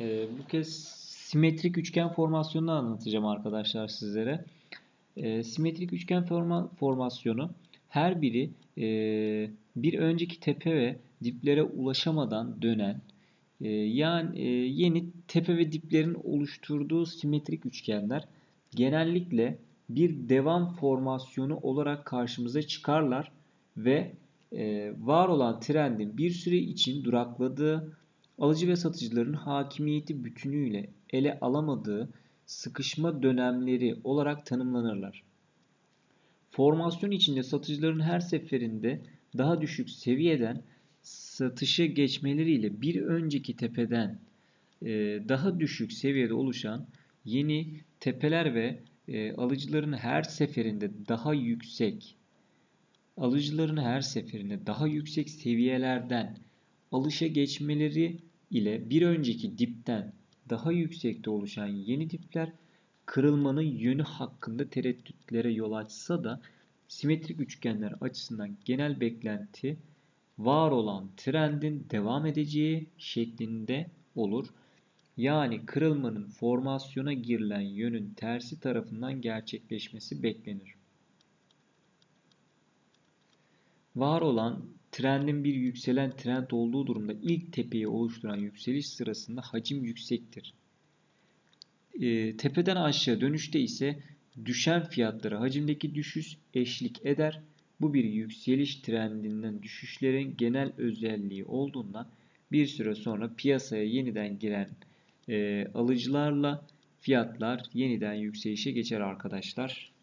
Ee, bu kez simetrik üçgen formasyonunu anlatacağım arkadaşlar sizlere. Ee, simetrik üçgen forma, formasyonu her biri e, bir önceki tepe ve diplere ulaşamadan dönen e, yani e, yeni tepe ve diplerin oluşturduğu simetrik üçgenler genellikle bir devam formasyonu olarak karşımıza çıkarlar ve e, var olan trendin bir süre için durakladığı, alıcı ve satıcıların hakimiyeti bütünüyle ele alamadığı sıkışma dönemleri olarak tanımlanırlar. Formasyon içinde satıcıların her seferinde daha düşük seviyeden satışa geçmeleriyle bir önceki tepeden e, daha düşük seviyede oluşan yeni tepeler ve e, alıcıların her seferinde daha yüksek alıcıların her seferinde daha yüksek seviyelerden alışa geçmeleri ile bir önceki dipten daha yüksekte oluşan yeni dipler kırılmanın yönü hakkında tereddütlere yol açsa da simetrik üçgenler açısından genel beklenti var olan trendin devam edeceği şeklinde olur. Yani kırılmanın formasyona girilen yönün tersi tarafından gerçekleşmesi beklenir. Var olan trendin bir yükselen trend olduğu durumda ilk tepeyi oluşturan yükseliş sırasında hacim yüksektir. E, tepeden aşağı dönüşte ise düşen fiyatlara hacimdeki düşüş eşlik eder. Bu bir yükseliş trendinden düşüşlerin genel özelliği olduğundan bir süre sonra piyasaya yeniden giren e, alıcılarla fiyatlar yeniden yükselişe geçer arkadaşlar.